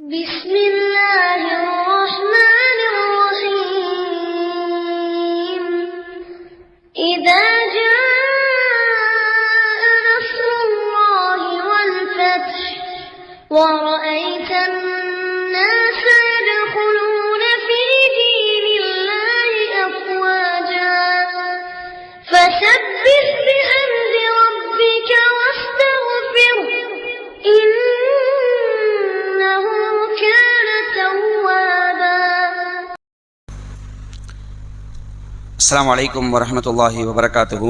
بسم الله السلام عليكم ورحمة الله وبركاته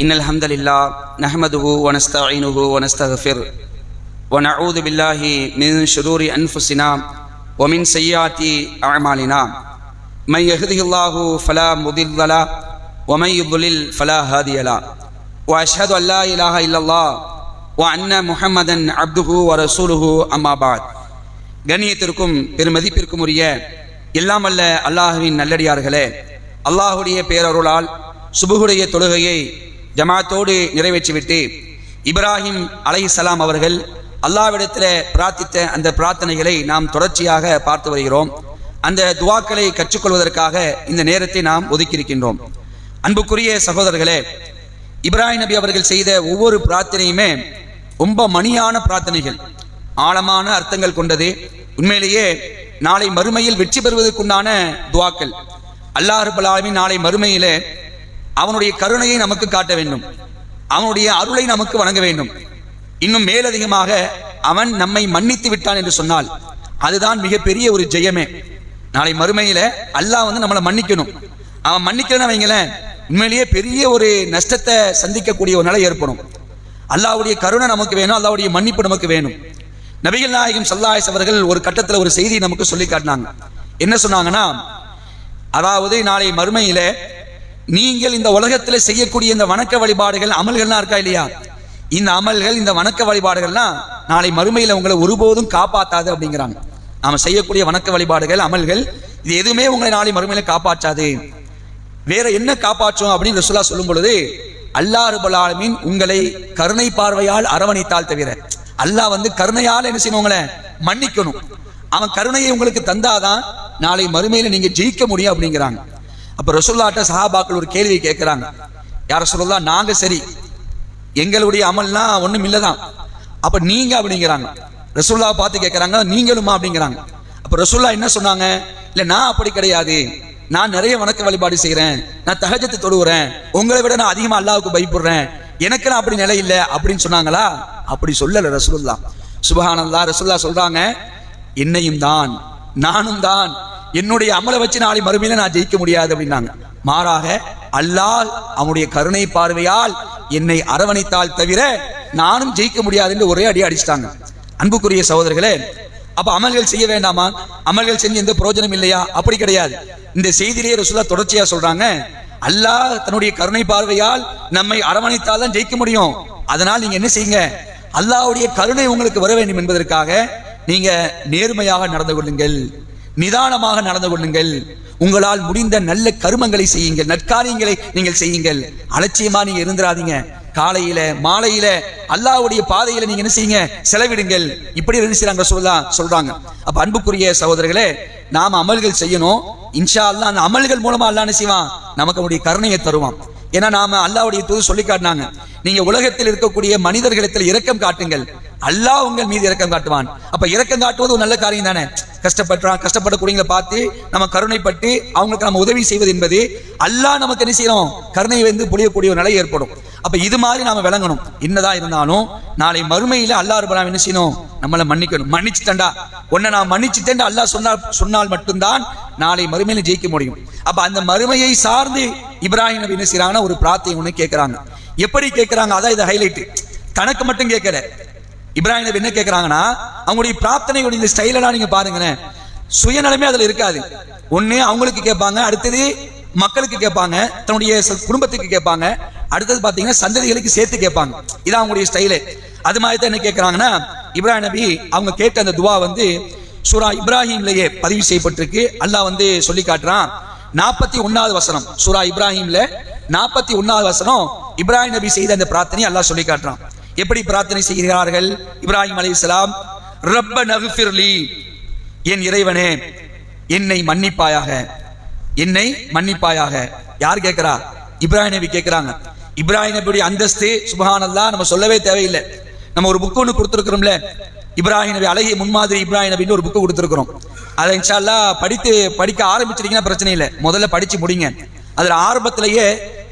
إن الحمد لله نحمده ونستعينه ونستغفر ونعوذ بالله من شرور أنفسنا ومن سيئات أعمالنا من يهده الله فلا مضل له ومن يضلل فلا هادي له وأشهد أن لا إله إلا الله وأن محمدا عبده ورسوله أما بعد கண்ணியத்திற்கும் பெருமதிப்பிற்கும் உரிய எல்லாம் அல்ல அல்லாஹுவின் நல்லடியார்களே அல்லாஹுடைய பேரருளால் சுபுகுடைய தொழுகையை ஜமாத்தோடு நிறைவேற்றிவிட்டு இப்ராஹிம் அலைஹிஸ்ஸலாம் அவர்கள் அல்லாவிடத்தில் பிரார்த்தித்த அந்த பிரார்த்தனைகளை நாம் தொடர்ச்சியாக பார்த்து வருகிறோம். அந்த துவாக்களை கற்றுக்கொள்வதற்காக இந்த நேரத்தை நாம் ஒதுக்கியிருக்கின்றோம். அன்புக்குரிய சகோதரர்களே இப்ராஹிம் நபி அவர்கள் செய்த ஒவ்வொரு பிரார்த்தனையுமே ரொம்ப மணியான பிரார்த்தனைகள் ஆழமான அர்த்தங்கள் கொண்டது. உண்மையிலேயே நாளை மறுமையில் வெற்றி பெறுவதற்குண்டான துவாக்கள். அல்லாஹுபலாலுமே நாளை மறுமையில் அவனுடைய கருணையை நமக்கு காட்ட வேண்டும். அவனுடைய அருளை நமக்கு வணங்க வேண்டும். இன்னும் மேலதிகமாக அவன் நம்மை மன்னித்து விட்டான் என்று சொன்னால் அதுதான் மிகப்பெரிய ஒரு ஜெயமே. நாளை மறுமையில அல்லாஹ் வந்து நம்மளை மன்னிக்கணும். அவன் மன்னிக்கலன்னு வைங்களேன் உண்மையிலேயே பெரிய ஒரு நஷ்டத்தை சந்திக்கக்கூடிய ஒரு நிலை ஏற்படும். அல்லாவுடைய கருணை நமக்கு வேணும் அல்லாவுடைய மன்னிப்பு நமக்கு வேணும். நபிகள் நாயகம் சல்லாஹ் அவர்கள் ஒரு கட்டத்தில் ஒரு செய்தி நமக்கு சொல்லி காட்டினாங்க. என்ன சொன்னாங்கன்னா அதாவது நாளை மறுமையில நீங்கள் இந்த உலகத்தில் செய்யக்கூடிய இந்த வணக்க வழிபாடுகள் அமல்கள்லாம் இருக்கா இல்லையா? இந்த அமல்கள் இந்த வணக்க வழிபாடுகள்லாம் நாளை மறுமையில உங்களை ஒருபோதும் காப்பாற்றாது அப்படிங்கிறாங்க. நாம செய்யக்கூடிய வணக்க வழிபாடுகள் அமல்கள் இது எதுவுமே உங்களை நாளை மறுமையில காப்பாற்றாது. வேற என்ன காப்பாற்றும் அப்படின்னு ரசுல்லா சொல்லும் பொழுது அல்லாஹ் ரபுல் உங்களை கருணை பார்வையால் அரவணைத்தால் தவிர அல்லாஹ் வந்து கருணையால் என்ன செய்யணும் உங்களை மன்னிக்கணும். அவன் கருணையை உங்களுக்கு தந்தாதான் நாளை மறுமையில நீங்க ஜெயிக்க முடியும் அப்படிங்கிறாங்க. அப்ப ரசுல்லாட்ட சஹாபாக்கள் ஒரு கேள்வி கேட்கிறாங்க. யார சொல்லலாம் நாங்க சரி. எங்களுடைய அமல்லாம் ஒண்ணும் இல்லதான். அப்ப நீங்க அப்படிங்கிறாங்க. ரசுல்லா பார்த்து கேட்கறாங்க நீங்களுமா? அப்படிங்கிறாங்க. அப்ப ரசுல்லா என்ன சொன்னாங்க? இல்ல நான் அப்படி கிடையாது. நான் நிறைய வணக்க வழிபாடு செய்கிறேன் நான் தகஜத்தை தொடுகிறேன் உங்களை விட நான் அதிகமா அல்லாவுக்கு பயப்படுறேன். எனக்கு நான் அப்படி நிலை இல்லை. அப்படின்னு சொன்னாங்களா? அப்படி சொல்லலை ரசுல்லா சுபஹானந்தா ரசூல்லா சொல்றாங்க என்னையும் தான் நானும் தான் என்னுடைய அமலை வச்சு நாளை மறுமையில நான் ஜெயிக்க முடியாது அப்படின்னாங்க. மாறாக அல்லாஹ் அவனுடைய கருணை பார்வையால் என்னை அரவணைத்தால் தவிர நானும் ஜெயிக்க முடியாது என்று ஒரே அடி அடிச்சிட்டாங்க. அன்புக்குரிய சகோதரர்களே அப்ப அமல்கள் செய்ய வேண்டாமா? அமல்கள் செஞ்சு எந்த பிரயோஜனம் இல்லையா? அப்படி கிடையாது. இந்த செய்தியிலேயே ரசூலா தொடர்ச்சியா சொல்றாங்க அல்லாஹ் தன்னுடைய கருணை பார்வையால் நம்மை அரவணைத்தால் தான் ஜெயிக்க முடியும். அதனால் நீங்க என்ன செய்யுங்க? அல்லாவுடைய கருணை உங்களுக்கு வர வேண்டும் என்பதற்காக நீங்க நேர்மையாக நடந்து கொள்ளுங்கள் நிதானமாக நடந்து கொள்ளுங்கள். உங்களால் முடிந்த நல்ல கருமங்களை செய்யுங்கள் நற்காரியங்களை நீங்கள் செய்யுங்கள். அலட்சியமா நீங்க இருந்துராதீங்க. காலையில மாலையில அல்லாஹ்வுடைய பாதையில நீங்க என்ன செய்யுங்க? செலவிடுங்கள். இப்படி என்ன சொல்லா சொல்லலாம் சொல்றாங்க. அப்ப அன்புக்குரிய சகோதரர்களே நாம் அமல்கள் செய்யணும். இன்ஷா அல்லா அந்த அமல்கள் மூலமா அல்லான்னு என்ன செய்வான்? நமக்கு அவனுடைய கருணையை தருவான். ஏன்னா நாம அல்லாவுடைய தூது சொல்லி காட்டினாங்க. நீங்க உலகத்தில் இருக்கக்கூடிய மனிதர்களிடத்தில் இரக்கம் காட்டுங்கள். அல்லாஹ் உங்கள் மீது இரக்கம் காட்டுவான். அப்ப இரக்கம் காட்டுவது ஒரு நல்ல காரியம் தானே? கஷ்டப்படுறான் கஷ்டப்படக்கூடியங்களை பார்த்து நம்ம கருணைப்பட்டு அவங்களுக்கு நம்ம உதவி செய்வது என்பது அல்லாஹ் நமக்கு என்ன செய்யணும்? கருணை வந்து புரியக்கூடிய ஒரு நிலை ஏற்படும். அப்ப இது மாதிரி நாம விளங்கணும். என்னதான் இருந்தாலும் நாளை மறுமையில அல்லாஹ் ரபுல்லாம் என்ன செய்யணும்? நம்மளை மன்னிக்கணும். மன்னிச்சுட்டேன்டா. உன்னை நான் மன்னிச்சுட்டேன் அல்லாஹ் சொன்னால் சொன்னால் மட்டும்தான் நாளை மறுமையில ஜெயிக்க முடியும். அப்ப அந்த மறுமையை சார்ந்து இப்ராஹிம் நபி என்ன ஒரு பிரார்த்தனை ஒன்று கேட்கிறாங்க எப்படி கேட்கிறாங்க அதான் இது ஹைலைட் தனக்கு மட்டும் கேட்கல இப்ராஹிம் நபி என்ன கேட்கறாங்கன்னா அவங்களுடைய பிரார்த்தனையோட இந்த ஸ்டைலெல்லாம் நீங்க பாருங்களேன். சுயநலமே அதுல இருக்காது. ஒன்னு அவங்களுக்கு கேட்பாங்க அடுத்தது மக்களுக்கு கேட்பாங்க தன்னுடைய குடும்பத்துக்கு கேட்பாங்க அடுத்தது பாத்தீங்கன்னா சந்ததிகளுக்கு சேர்த்து கேட்பாங்க. இதான் அவங்களுடைய ஸ்டைலு அது மாதிரி தான் என்ன கேட்கறாங்கன்னா இப்ராஹிம் நபி அவங்க கேட்ட அந்த துவா வந்து சூரா இப்ராஹிம்லயே பதிவு செய்யப்பட்டிருக்கு. அல்லாஹ் வந்து சொல்லி காட்டுறான். நாற்பத்தி ஒன்னாவது வசனம். சூரா இப்ராஹிம்ல நாற்பத்தி ஒன்னாவது வசனம். இப்ராஹிம் நபி செய்த அந்த பிரார்த்தனை அல்லாஹ் சொல்லி காட்டுறான். எப்படி பிரார்த்தனை செய்கிறார்கள்? இப்ராஹிம் அலைஹிஸ்ஸலாம் ரப்ப நகுஃபிர்லி என் இறைவனே என்னை மன்னிப்பாயாக என்னை மன்னிப்பாயாக. யார் கேட்கிறா? இப்ராஹிம் நபி கேட்கிறாங்க. இப்ராஹிம் நபியுடைய அந்தஸ்து சுபஹானல்லாஹ் நம்ம சொல்லவே தேவையில்லை. நம்ம ஒரு புக் ஒன்று கொடுத்துருக்குறோம்ல. இப்ராஹிம் நபி அழகிய முன்மாதிரி இப்ராஹிம் நபின்னு ஒரு புக்கு கொடுத்துருக்குறோம். அதை இன்ஷா அல்லாஹ் படித்து படிக்க ஆரம்பிச்சிட்டீங்கன்னா பிரச்சனை இல்லை. முதல்ல படிச்சு முடிங்க. அதில் ஆரம்பத்திலேயே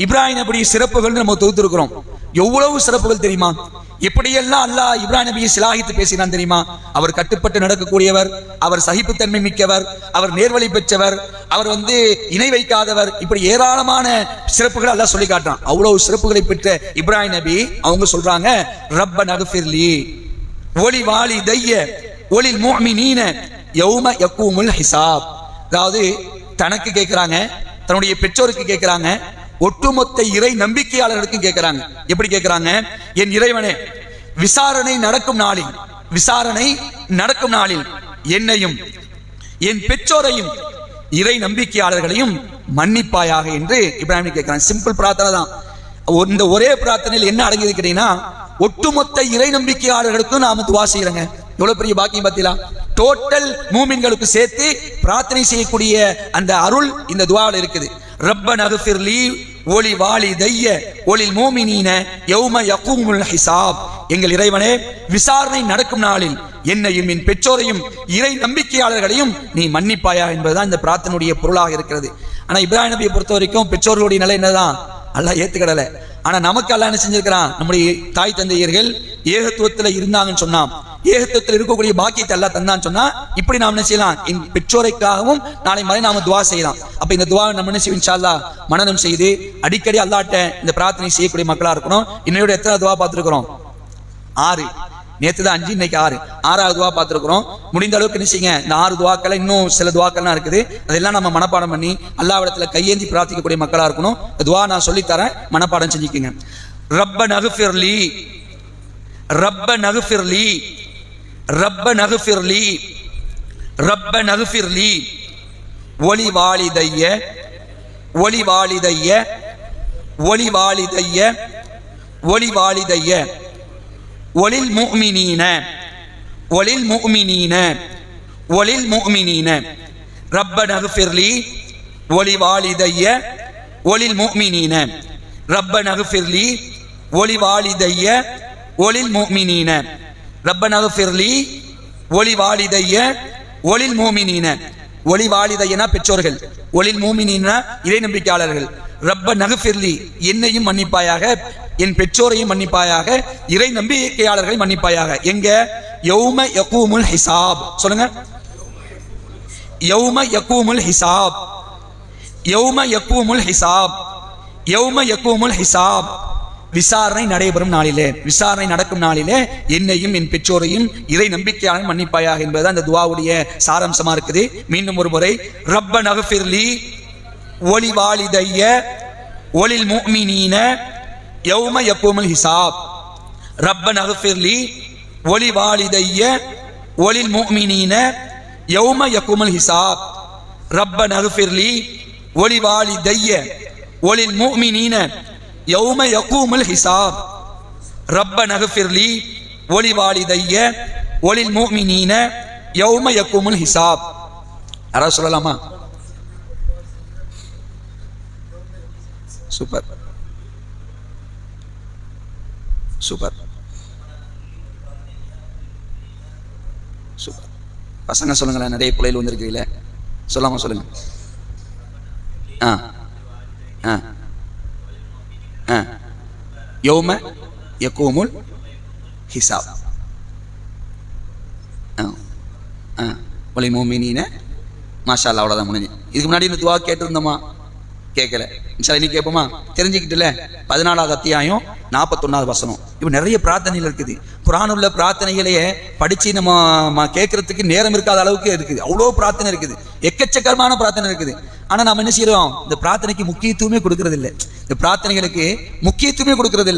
இப்ராஹிம் நபி சிறப்புகள்னு நம்ம தொகுத்துருக்குறோம். எவ்வளவு சிறப்புகள் தெரியுமா? எப்படியெல்லாம் அல்லாஹ் இப்ராஹிம் நபியை சிலாகித்து பேசினான் தெரியுமா? அவர் கட்டுப்பட்டு நடக்கக்கூடியவர் அவர் சகிப்புத்தன்மை மிக்கவர் அவர் நேர்வழி பெற்றவர் அவர் வந்து இணை வைக்காதவர் இப்படி ஏராளமான சிறப்புகள் அல்லாஹ் சொல்லி காட்டுறான். அவ்வளவு சிறப்புகளை பெற்ற இப்ராஹிம் நபி அவங்க சொல்றாங்க ரப்ப நகுஃபிர்லி ஒளி வாலி தைய ஒளில் நீன யௌம யக்கூமுல் ஹிசாப். அதாவது தனக்கு கேட்கிறாங்க தன்னுடைய பெற்றோருக்கு கேட்கிறாங்க ஒட்டுமொத்த இறை நம்பிக்கையாளர்களுக்கும் கேட்கிறாங்க. எப்படி கேட்கிறாங்க? என் இறைவனே விசாரணை நடக்கும் நாளில் விசாரணை நடக்கும் நாளில் என்னையும் என் பெற்றோரையும் இறை நம்பிக்கையாளர்களையும் மன்னிப்பாயாக என்று இப்ராஹிம் கேட்கிறான். சிம்பிள் பிரார்த்தனை தான் இந்த ஒரே பிரார்த்தனையில் என்ன அடங்கியது கேட்டீங்கன்னா ஒட்டுமொத்த இறை நம்பிக்கையாளர்களுக்கும் நாம துவா செய்யறங்க எவ்வளவு பெரிய பாக்கியம் பார்த்தீங்களா டோட்டல் மூமின்களுக்கு சேர்த்து பிரார்த்தனை செய்யக்கூடிய அந்த அருள் இந்த துவாவில் இருக்குது. ரப்ப நகுஃபிர்லி ஒளி வாலி தைய ஒளி மூமினீன யௌம யக்கூமுல் ஹிசாப். எங்கள் இறைவனே விசாரணை நடக்கும் நாளில் என்னையும் என் பெற்றோரையும் இறை நம்பிக்கையாளர்களையும் நீ மன்னிப்பாயா என்பதுதான் இந்த பிரார்த்தனுடைய பொருளாக இருக்கிறது. ஆனால் இப்ராஹிம் நபியை பொறுத்த வரைக்கும் பெற்றோர்களுடைய நிலை என்னதான்? அல்லாஹ் ஏத்துக்கிடல. ஆனா நமக்கு எல்லாம் என்ன செஞ்சிருக்கிறான்? நம்முடைய தாய் தந்தையர்கள் ஏகத்துவத்தில் இருந்தாங்கன்னு சொன்னான். ஏகத்துவத்தில் இருக்கக்கூடிய பாக்கியத்தை எல்லாம் தந்தான்னு சொன்னா இப்படி நாம் என்ன செய்யலாம்? என் பெற்றோரைக்காகவும் நாளை மறை நாம துவா செய்யலாம். அப்ப இந்த துவா நம்ம என்ன செய்வோம் இன்ஷா அல்லாஹ்? மனனம் செய்து அடிக்கடி அல்லாட்ட இந்த பிரார்த்தனை செய்யக்கூடிய மக்களா இருக்கணும். இன்னையோட எத்தனை துவா பார்த்துருக்குறோம்? ஆறு. நேற்று தான் அஞ்சு இன்னைக்கு ஆறு. ஆறாவது துவா பார்த்துருக்குறோம். முடிந்த அளவுக்கு நினைச்சிங்க இந்த ஆறு துவாக்கள் இன்னும் சில துவாக்கள்லாம் இருக்குது. அதெல்லாம் நம்ம மனப்பாடம் பண்ணி அல்லாவிடத்தில் கையேந்தி பிரார்த்திக்கக்கூடிய மக்களாக இருக்கணும். துவா நான் சொல்லித்தரேன். மனப்பாடம் செஞ்சுக்கோங்க. ரப்ப நகுஃபிர்லி ரப்ப நகுஃபிர்லி ரப்ப நகுஃபிர்லி ரப்ப நகுஃபிர்லி ஒளி வாலிதைய. ஒளி வாலிதைய. ஒளி வாலிதைய. ஒளி வாலிதைய. ஒளில் முக்மினீன ஒலில் முக்மினீன ஒலில் முக்மினீன ரப்ப நகுஃபிர்லி ஒலி வாலிதைய ஒலில் முக்மினீன ரப்ப நகுஃபிர்லி ஒலி வாலிதைய ஒலில் முக்மினீன ரப்ப நகுஃபிர்லி ஒலி வாலிதைய ஒலில் மூமினீன ஒளி வாலிதையனா பெற்றோர்கள். ஒளில் மூமினா இறை நம்பிக்கையாளர்கள். ரப்ப நகுஃபிர்லி என்னையும் மன்னிப்பாயாக என் பெற்றோரையும் மன்னிப்பாயாக இறை நம்பிக்கையாளர்களை மன்னிப்பாயாக. எங்க? யௌம யகூமுல் ஹிசாப். சொல்லுங்க. யௌம யகூமுல் ஹிசாப். யௌம யகூமுல் ஹிசாப். யௌம யகூமுல் ஹிசாப். விசாரணை நடைபெறும் நாளிலே. விசாரணை நடக்கும் நாளிலே என்னையும் என் பெற்றோரையும் இறை நம்பிக்கையாளர் மன்னிப்பாயாக என்பது அந்த துவாவுடைய சாராம்சமா இருக்குது. மீண்டும் ஒரு முறை ரப்ப நகஃபிர்லி ஒளி வாலிதைய ஒளில் மூமினீன யௌம யக்கூமுல் ஹிசாப். ரப்ப அகஃபிர்லி ஒளி வாலிதைய ஒளில் மூமினீன யௌம யக்குமல் ஹிசாப். ரப்ப அகஃபிர்லி ஒளி வாலிதைய ஒளில் மூமினீன யௌம யக்கூமுல் ஹிசாப். ரப்ப அகஃபிர்லி ஒளி வாலிதைய ஒளில் மூமினீன யௌம யக்கூமுல் ஹிசாப். யாராவது சொல்லலாமா? சூப்பர். சூப்பர் சூப்பர் பசங்க சொல்லுங்களேன் நிறைய பிள்ளைகள் வந்திருக்கீங்கள சொல்லாம சொல்லுங்க. ஆ. ஆ. ஆ. யோம யக்கோமுல் ஹிசாப். ஆ. ஆ. ஒளி மோமினின மாஷா அல்லா அவ்வளோதான் முடிஞ்சு. இதுக்கு முன்னாடி இந்த துவா கேட்டிருந்தோமா? கேட்கல. சரி நீ கேட்போமா? தெரிஞ்சுக்கிட்டுல பதினாலாவது அத்தியாயம் நாற்பத்தொன்னாவது வசனம். இப்போ நிறைய பிரார்த்தனைகள் இருக்குது. குரான் உள்ள பிரார்த்தனைகளையே படித்து நம்ம கேட்கறதுக்கு நேரம் இருக்காத அளவுக்கு இருக்குது. அவ்வளோ பிரார்த்தனை இருக்குது. எக்கச்சக்கரமான பிரார்த்தனை இருக்குது. ஆனால் நம்ம என்ன செய்யறோம்? இந்த பிரார்த்தனைக்கு முக்கியத்துவமே கொடுக்கறதில்ல. இந்த பிரார்த்தனைகளுக்கு முக்கியத்துவமே கொடுக்கறது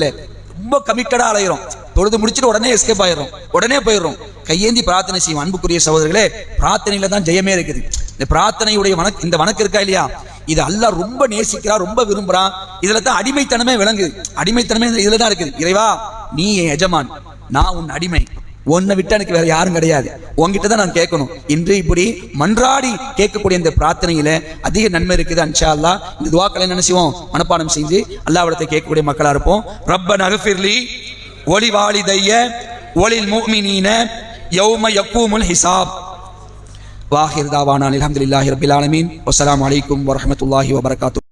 ரொம்ப கமிட்டடாக அலையிறோம். தொழுது முடிச்சுட்டு உடனே எஸ்கேப் ஆயிரும் உடனே போயிடுறோம். கையேந்தி பிரார்த்தனை செய்யும் அன்புக்குரிய சகோதரர்களே பிரார்த்தனையில தான் ஜெயமே இருக்குது. இந்த பிரார்த்தனையுடைய வணக் இந்த வணக்கம் இருக்கா இல்லையா? இது அல்லாஹ் ரொம்ப நேசிக்கிறான் ரொம்ப விரும்புறான் இதுல தான் அடிமைத்தனமே விளங்குது அடிமைத்தனமே இதுல தான் இருக்குது. இறைவா நீ என் எஜமான். நான் உன் அடிமை. உன்னை விட்டு எனக்கு வேற யாரும் கிடையாது. உங்ககிட்ட தான் நான் கேட்கணும். இன்று இப்படி மன்றாடி கேட்கக்கூடிய இந்த பிரார்த்தனையில அதிக நன்மை இருக்குது. அன்ஷா அல்லா இந்த துவாக்களை நினைச்சுவோம் மனப்பாடம் செஞ்சு அல்லாவிடத்தை கேட்கக்கூடிய மக்களா இருப்போம். ரப்ப நகஃபிர்லி ஒளி வாலிதைய ஒளில் மூமினீன யௌம யக்கூமுல் ஹிசாப். வாஹிர் தாவானா அலமதுல்லாஹி ரபில் ஆலமீன். வஸ்ஸலாமு அலைக்கும் வரஹ்மத்துல்லாஹி வபரகாத்துஹு